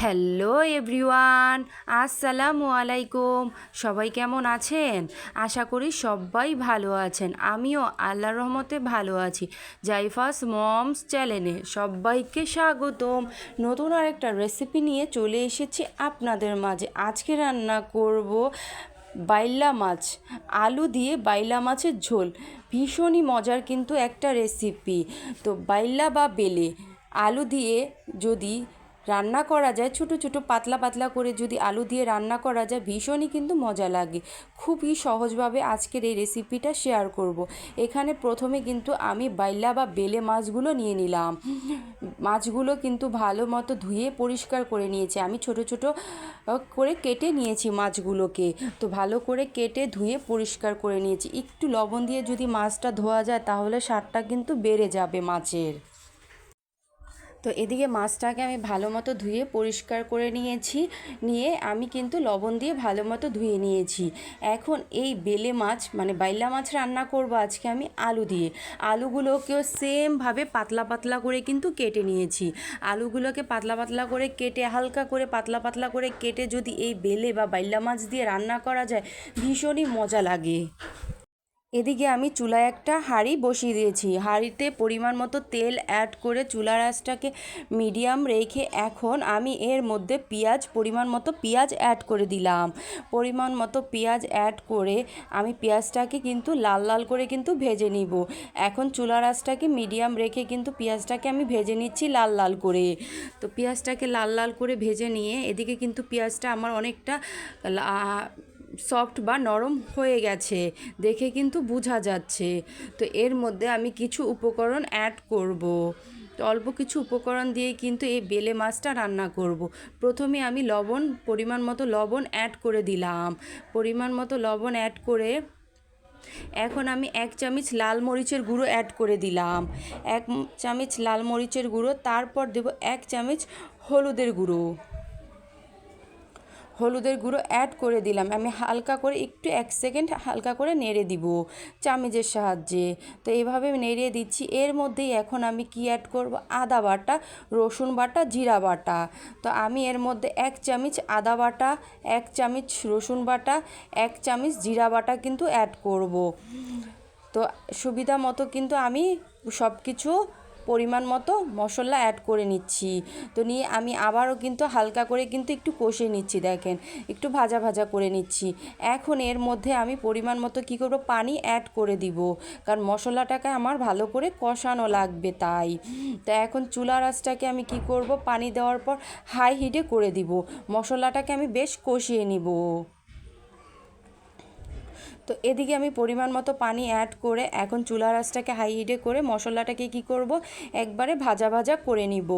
Hello everyone, আসসালামু আলাইকুম। সবাই কেমন আছেন? আশা করি সবাই ভালো আছেন। আমিও আল্লাহর রহমতে ভালো আছি। জাইফাস মমস চ্যানেলে সবাইকে স্বাগতম। নতুন আরেকটা রেসিপি নিয়ে চলে এসেছি আপনাদের মাঝে। আজকে রান্না করব বাইলা মাছ, আলু দিয়ে বাইলা মাছের ঝোল। ভীষণই মজার কিন্তু একটা রেসিপি তো বাইলা বা বেলে আলু দিয়ে যদি রান্না করা যায় ছোটো ছোটো পাতলা পাতলা করে যদি আলু দিয়ে রান্না করা যায় ভীষণই কিন্তু মজা লাগে। খুবই সহজভাবে আজকের এই রেসিপিটা শেয়ার করব। এখানে প্রথমে কিন্তু আমি বাইলা বা বেলে মাছগুলো নিয়ে নিলাম। মাছগুলো কিন্তু ভালো মতো ধুয়ে পরিষ্কার করে নিয়েছি। আমি ছোট ছোট করে কেটে নিয়েছি মাছগুলোকে। তো ভালো করে কেটে ধুয়ে পরিষ্কার করে নিয়েছি। একটু লবণ দিয়ে যদি মাছটা ধোয়া যায় তাহলে স্বাদটা কিন্তু বেড়ে যাবে মাছের। তো এদিকে মাছটাকে আমি ভালো মতো ধুয়ে পরিষ্কার করে নিয়েছি। নিয়ে আমি কিন্তু লবণ দিয়ে ভালো মতো ধুয়ে নিয়েছি। এখন এই বেলে মাছ মানে বাইলা মাছ রান্না করব আজকে আমি আলু দিয়ে। আলুগুলোকেও সেমভাবে পাতলা পাতলা করে কিন্তু কেটে নিয়েছি। আলুগুলোকে পাতলা পাতলা করে কেটে, হালকা করে পাতলা পাতলা করে কেটে যদি এই বেলে বা বাইলা মাছ দিয়ে রান্না করা যায়, ভীষণই মজা লাগে। এদিকে আমি চুলায় একটা হাঁড়ি বসিয়ে দিয়েছি। হাঁড়িতে পরিমাণ মতো তেল অ্যাড করে চুলার আঁচটাকে মিডিয়াম রেখে এখন আমি এর মধ্যে পেঁয়াজ, পরিমাণ মতো পেঁয়াজ অ্যাড করে দিলাম। পরিমাণ মতো পেঁয়াজ অ্যাড করে আমি পেঁয়াজটাকে কিন্তু লাল লাল করে কিন্তু ভেজে নিব। এখন চুলার আঁচটাকে মিডিয়াম রেখে কিন্তু পেঁয়াজটাকে আমি ভেজে নিচ্ছি লাল লাল করে। তো পেঁয়াজটাকে লাল লাল করে ভেজে নিয়ে এদিকে কিন্তু পেঁয়াজটা আমার অনেকটা সফট বা নরম হয়ে গেছে, দেখে কিন্তু বোঝা যাচ্ছে তো এর মধ্যে আমি কিছু উপকরণ অ্যাড করব। তো অল্প কিছু উপকরণ দিয়ে কিন্তু এই বেলে মাছটা রান্না করব। প্রথমে আমি লবণ, পরিমাণ মতো লবণ অ্যাড করে দিলাম পরিমাণ মতো লবণ অ্যাড করে এখন আমি এক চামচ লাল মরিচের গুঁড়ো অ্যাড করে দিলাম এক চামচ লাল মরিচের গুঁড়ো, তারপর দেব এক চামচ হলুদের গুঁড়ো হলুদের গুঁড়ো অ্যাড করে দিলাম। আমি হালকা করে একটু এক সেকেন্ড হালকা করে নেড়ে দিব চামিচের সাহায্যে। তো এইভাবে নেড়ে দিচ্ছি। এর মধ্যেই এখন আমি কি অ্যাড করব? আদা বাটা, রসুন বাটা, জিরা বাটা। তো আমি এর মধ্যে এক চামচ আদা বাটা, এক চামচ রসুন বাটা, এক চামচ জিরা বাটা কিন্তু অ্যাড করব। তো সুবিধা মতো কিন্তু আমি সব কিছু পরিমাণ মতো মশলা অ্যাড করে নিচ্ছি। তো নিয়ে আমি আবারও কিন্তু হালকা করে কিন্তু একটু কষে নিচ্ছি, দেখেন। একটু ভাজা ভাজা করে নিচ্ছি। এখন এর মধ্যে আমি পরিমাণ মতো কী করব? পানি অ্যাড করে দিব। কারণ মশলাটাকে আমার ভালো করে কষানো লাগবে তাই। তা এখন চুলার আঁচটাকে আমি কি করব? পানি দেওয়ার পর হাই হিটে করে দিব। মশলাটাকে আমি বেশ কষিয়ে নিব। তো এদিকে আমি পরিমাণ মতো পানি অ্যাড করে এখন চুলা রাসটাকে হাই হিটে করে মশলাটাকে কি করব? একবারে ভাজা ভাজা করে নিব।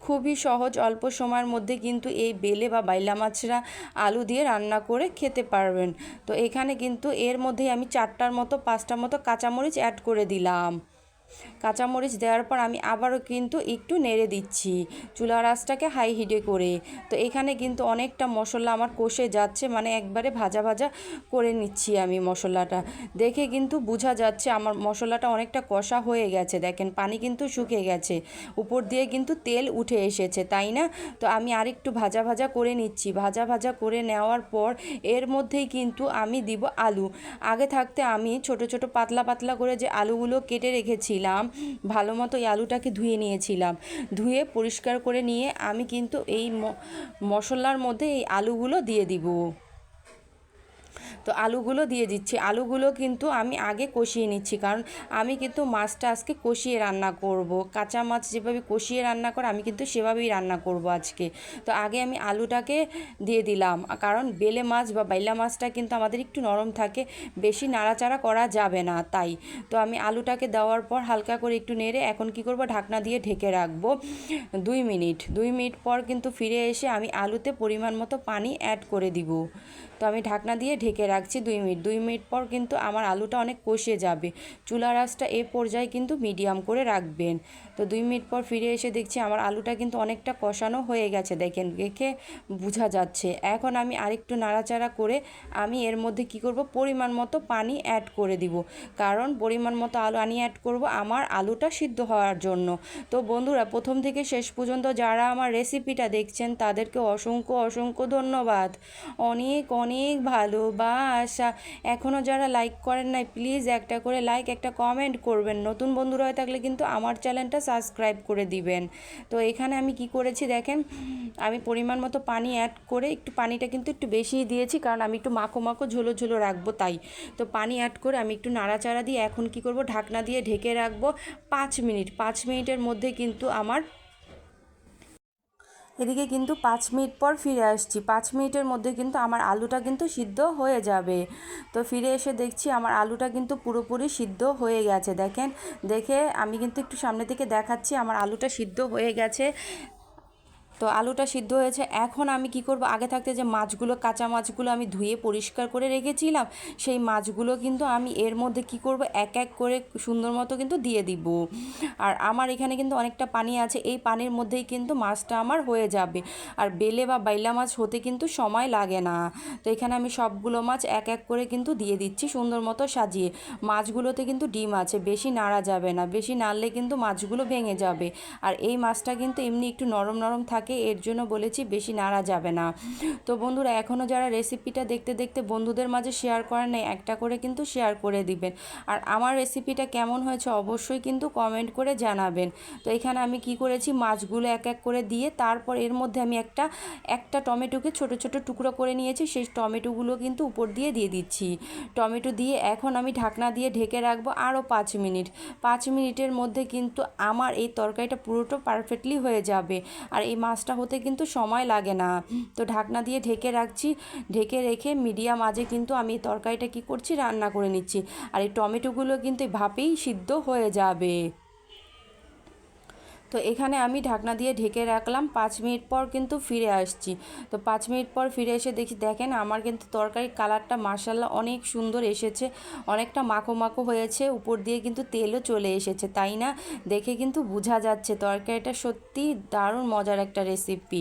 খুবই সহজ, অল্প সময়ের মধ্যে কিন্তু এই বেলে বা বাইলা মাছরা আলু দিয়ে রান্না করে খেতে পারবেন। তো এখানে কিন্তু এর মধ্যেই আমি চারটার মতো, পাঁচটার মতো কাঁচামরিচ অ্যাড করে দিলাম। কাঁচামরিচ দেওয়ার পর আমি আবারও কিন্তু একটু নেড়ে দিচ্ছি চুলার আঁচটাকে হাই হিটে করে। তো এখানে কিন্তু অনেকটা মশলা আমার কষে যাচ্ছে মানে একবারে ভাজা ভাজা করে নিচ্ছি আমি মশলাটা। দেখে কিন্তু বোঝা যাচ্ছে আমার মশলাটা অনেকটা কষা হয়ে গেছে। দেখেন, পানি কিন্তু শুকে গেছে। উপর দিয়ে কিন্তু তেল উঠে এসেছে, তাই না? তো আমি আরেকটু ভাজা ভাজা করে নিচ্ছি। ভাজা ভাজা করে নেওয়ার পর এর মধ্যেই কিন্তু আমি দিব আলু। আগে থাকতে আমি ছোট ছোট পাতলা পাতলা করে যে আলুগুলো কেটে রেখেছিলাম নিয়েছিলাম ভালো মতো এই আলুটাকে ধুয়ে নিয়েছিলাম। ধুয়ে পরিষ্কার করে নিয়ে আমি কিন্তু এই মশলার মধ্যে এই আলুগুলো দিয়ে দিব। তো আলুগুলো দিয়ে দিচ্ছি। আলুগুলো কিন্তু আমি আগে কষিয়ে নিচ্ছি, কারণ আমি কিন্তু মাছটা আজকে কষিয়ে রান্না করব। কাঁচা মাছ যেভাবে কষিয়ে রান্না করে, আমি কিন্তু সেভাবেই রান্না করব আজকে। তো আগে আমি আলুটাকে দিয়ে দিলাম, কারণ বেলে মাছ বা বাইলা মাছটা কিন্তু আমাদের একটু নরম থাকে, বেশি নাড়াচাড়া করা যাবে না তাই। তো আমি আলুটাকে দেওয়ার পর হালকা করে একটু নেড়ে এখন কি করব, ঢাকনা দিয়ে ঢেকে রাখব দুই মিনিট। দুই মিনিট পর কিন্তু ফিরে এসে আমি আলুতে পরিমাণ মতো পানি অ্যাড করে দিব। তো আমি ঢাকনা দিয়ে ঢেকে রাখছি দুই মিনিট। দুই মিনিট পর কিন্তু আমার আলুটা অনেক কষে যাবে। চুলা রাসটা এ পর্যায়ে কিন্তু মিডিয়াম করে রাখবেন। তো দুই মিনিট পর ফিরে এসে দেখছি আমার আলুটা কিন্তু অনেকটা কষানো হয়ে গেছে। দেখেন, দেখে বোঝা যাচ্ছে। এখন আমি আরেকটু নাড়াচাড়া করে আমি এর মধ্যে কি করব? পরিমাণ মতো পানি অ্যাড করে দিব। কারণ পরিমাণ মতো আলু আনি অ্যাড করব আমার আলুটা সিদ্ধ হওয়ার জন্য। তো বন্ধুরা, প্রথম থেকে শেষ পর্যন্ত যারা আমার রেসিপিটা দেখছেন তাদেরকে অসংখ্য অসংখ্য ধন্যবাদ। অনেক অনেক ভালোবাসা এখনও যারা লাইক করেন নাই প্লিজ একটা করে লাইক একটা কমেন্ট করবেন। নতুন বন্ধুরা হয়ে থাকলে কিন্তু আমার চ্যানেলটা সাবস্ক্রাইব করে দিবেন। তো এখানে আমি কি করেছি দেখেন? আমি পরিমাণ মতো পানি অ্যাড করে একটু পানিটা কিন্তু একটু বেশিই দিয়েছি, কারণ আমি একটু মাখো মাখো ঝোলো ঝোলো রাখব তাই। তো পানি অ্যাড করে আমি একটু নাড়াচাড়া দিয়ে এখন কি করব? ঢাকনা দিয়ে ঢেকে রাখব পাঁচ মিনিট। পাঁচ মিনিটের মধ্যে কিন্তু আমার এদিকে কিন্তু পাঁচ মিনিট পর ফিরে আসছি। পাঁচ মিনিটের মধ্যে কিন্তু আমার আলুটা কিন্তু সিদ্ধ হয়ে যাবে। তো ফিরে এসে দেখছি আমার আলুটা কিন্তু পুরোপুরি সিদ্ধ হয়ে গেছে। দেখেন, দেখে আমি কিন্তু একটু সামনে থেকে দেখাচ্ছি, আমার আলুটা সিদ্ধ হয়ে গেছে। তো আলুটা সিদ্ধ হয়েছে। এখন আমি কি করব? আগে থাকতে যে মাছগুলো, কাঁচা মাছগুলো আমি ধুয়ে পরিষ্কার করে রেখেছিলাম, সেই মাছগুলো কিন্তু আমি এর মধ্যে কি করব? এক এক করে সুন্দর মতো কিন্তু দিয়ে দিব। আর আমার এখানে কিন্তু অনেকটা পানি আছে, এই পানির মধ্যেই কিন্তু মাছটা আমার হয়ে যাবে। আর বেলে বা বাইলা মাছ হতে কিন্তু সময় লাগে না। তো এখানে আমি সবগুলো মাছ এক এক করে কিন্তু দিয়ে দিচ্ছি সুন্দর মতো সাজিয়ে। মাছগুলোতে কিন্তু ডিম আছে, বেশি নাড়া যাবে না। বেশি নাড়লে কিন্তু মাছগুলো ভেঙে যাবে। আর এই মাছটা কিন্তু এমনি একটু নরম নরম থাকে এর জন্য বলেছি বেশি নাড়া যাবে না। তো বন্ধুরা এখনও যারা রেসিপিটা দেখতে দেখতে বন্ধুদের মাঝে শেয়ার করেন নাই, একটা করে কিন্তু শেয়ার করে দিবেন। আর আমার রেসিপিটা কেমন হয়েছে অবশ্যই কিন্তু কমেন্ট করে জানাবেন। তো এখানে আমি কি করেছি, মাছগুলো এক এক করে দিয়ে তারপর এর মধ্যে আমি একটা একটা টমেটোকে ছোট ছোট টুকরো করে নিয়েছি, সেই টমেটোগুলো কিন্তু উপর দিয়ে দিয়ে দিচ্ছি। টমেটো দিয়ে এখন আমি ঢাকনা দিয়ে ঢেকে রাখব আরও পাঁচ মিনিট। পাঁচ মিনিটের মধ্যে কিন্তু আমার এই তরকারিটা পুরোটা পারফেক্টলি হয়ে যাবে। আর এই মাছটা হতে কিন্তু সময় লাগে না। তো ঢাকনা দিয়ে ঢেকে রাখছি। ঢেকে রেখে মিডিয়াম আজে কিন্তু আমি তরকারিটা কি করছি? রান্না করে নিচ্ছি। আর এই টমেটোগুলো কিন্তু ভাপেই সিদ্ধ হয়ে যাবে। তো এখানে আমি ঢাকনা দিয়ে ঢেকে রাখলাম। পাঁচ মিনিট পর কিন্তু ফিরে আসছি। তো পাঁচ মিনিট পর ফিরে এসে দেখি দেখেন আমার কিন্তু তরকারির কালারটা মাসাল্লাহ অনেক সুন্দর এসেছে। অনেকটা মাখো মাখো হয়েছে, উপর দিয়ে কিন্তু তেলও চলে এসেছে, তাই না? দেখে কিন্তু বোঝা যাচ্ছে তরকারিটা সত্যি দারুণ মজার একটা রেসিপি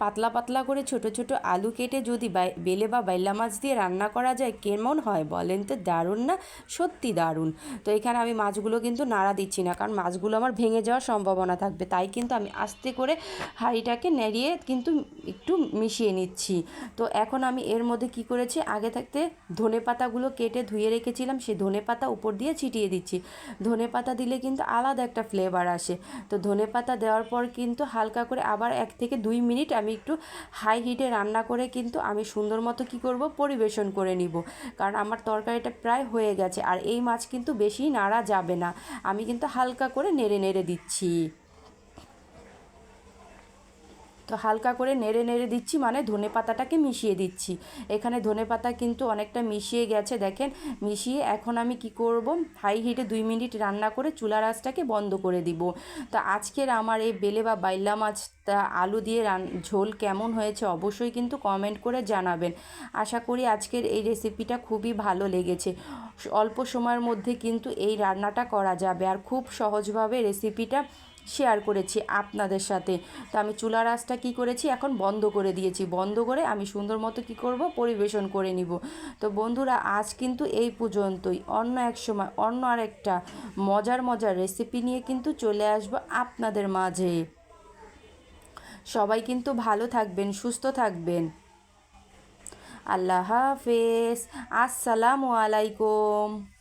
পাতলা পাতলা করে ছোট ছোট আলু কেটে যদি বেলে বা বাইলা মাছ দিয়ে রান্না করা যায়, কেমন হয় বলেন তো? দারুণ না? সত্যি দারুণ। তো এখানে আমি মাছগুলো কিন্তু নাড়া দিচ্ছি না, কারণ মাছগুলো আমার ভেঙে যাওয়ার সম্ভাবনা থাকে। থাকবে। তাই কিন্তু আমি আস্তে করে হাঁড়িটাকে নেড়িয়ে কিন্তু একটু মিশিয়ে নিচ্ছি। তো এখন আমি এর মধ্যে কি করেছি? আগে থাকতে ধনে পাতাগুলো কেটে ধুয়ে রেখেছিলাম সেই ধনে পাতা উপর দিয়ে ছিটিয়ে দিচ্ছি। ধনে পাতা দিলে কিন্তু আলাদা একটা ফ্লেভার আসে। তো ধনে পাতা দেওয়ার পর কিন্তু হালকা করে আবার এক থেকে দুই মিনিট আমি একটু হাই হিটে রান্না করে কিন্তু আমি সুন্দর মতো কী করব? পরিবেশন করে নিব। কারণ আমার তরকারিটা প্রায় হয়ে গেছে। আর এই মাছ কিন্তু বেশি নাড়া যাবে না। আমি কিন্তু হালকা করে নেড়ে নেড়ে দিচ্ছি। তো হালকা করে নেড়ে নেড়ে দিচ্ছি মানে ধনে পাতাটাকে মিশিয়ে দিচ্ছি। এখানে ধনে পাতা কিন্তু অনেকটা মিশিয়ে গেছে, দেখেন। মিশিয়ে এখন আমি কি করব? হাই হিটে দুই মিনিট রান্না করে চুলা রাসটাকে বন্ধ করে দিব। তো আজকের আমার এই বেলে বা বাইলা মাছটা আলু দিয়ে রান, ঝোল কেমন হয়েছে অবশ্যই কিন্তু কমেন্ট করে জানাবেন। আশা করি আজকের এই রেসিপিটা খুবই ভালো লেগেছে। অল্প সময়ের মধ্যে কিন্তু এই রান্নাটা করা যাবে। আর খুব সহজভাবে রেসিপিটা শেয়ার করেছি আপনাদের সাথে। তো আমি চুলা রাসটা কী করেছি? এখন বন্ধ করে দিয়েছি। বন্ধ করে আমি সুন্দর মতো কী করব? পরিবেশন করে নিব। তো বন্ধুরা, আজ কিন্তু এই পর্যন্তই। অন্য এক সময়, অন্য আরেকটা মজার মজার রেসিপি নিয়ে কিন্তু চলে আসব আপনাদের মাঝে। সবাই কিন্তু ভালো থাকবেন, সুস্থ থাকবেন। আল্লাহ হাফেজ। আসসালামু আলাইকুম।